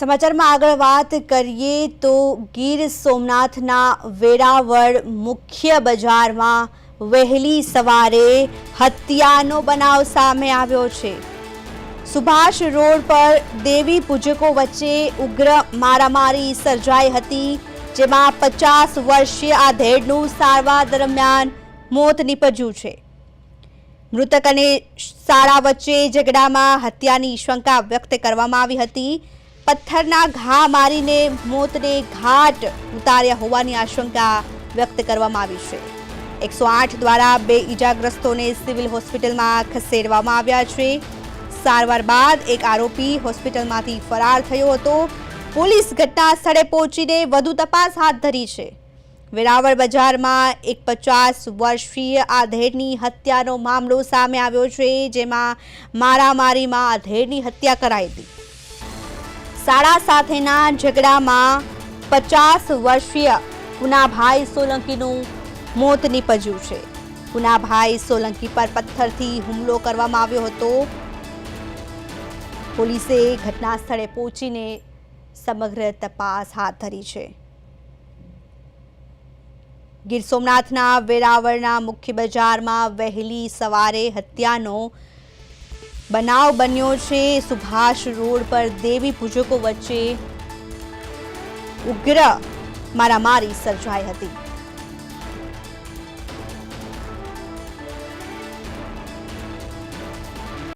સમાચારમાં આગળ વાત કરીએ તો ગીર સોમનાથના વેરાવળ મુખ્ય બજારમાં વહેલી સવારે હત્યાનો બનાવ સામે આવ્યો છે. સુભાષ રોડ પર દેવી પૂજકો વચ્ચે ઉગ્ર મારામારી સર્જાઈ હતી, જેમાં પચાસ વર્ષીય આ ધેડનું સારવાર દરમિયાન મોત નીપજ્યું છે. મૃતક અને શાળા વચ્ચે ઝઘડામાં હત્યાની શંકા વ્યક્ત કરવામાં આવી હતી. પથ્થરના ઘા મારીને મોતને ઘાટ ઉતાર્યા હોવાની આશંકા વ્યક્ત કરવામાં આવી છે. એકસો આઠ દ્વારા બે ઈજાગ્રસ્તોને સિવિલ હોસ્પિટલમાં ખસેડવામાં આવ્યા છે. સારવાર બાદ એક આરોપી હોસ્પિટલમાંથી ફરાર થયો હતો. પોલીસ ઘટના સ્થળે પહોંચીને વધુ તપાસ હાથ ધરી છે. વેરાવળ બજારમાં એક પચાસ વર્ષીય આધેડની હત્યાનો મામલો સામે આવ્યો છે, જેમાં મારામારીમાં આધેડની હત્યા કરાઈ હતી. શાળા સાથેના ઝઘડામાં પચાસ વર્ષીય પુનાભાઈ સોલંકીનું મોત નીપજ્યું છે. પુનાભાઈ સોલંકી પર પથ્થરથી હુમલો કરવામાં આવ્યો હતો. પોલીસે ઘટના સ્થળે પહોંચીને સમગ્ર તપાસ હાથ ધરી છે. ગીર સોમનાથના વેરાવળના મુખ્ય બજારમાં વહેલી સવારે હત્યાનો બનાવ બન્યો છે. સુભાષ રોડ પર દેવી પૂજકો વચ્ચે ઉગ્ર મારામારી સર્જાઈ હતી.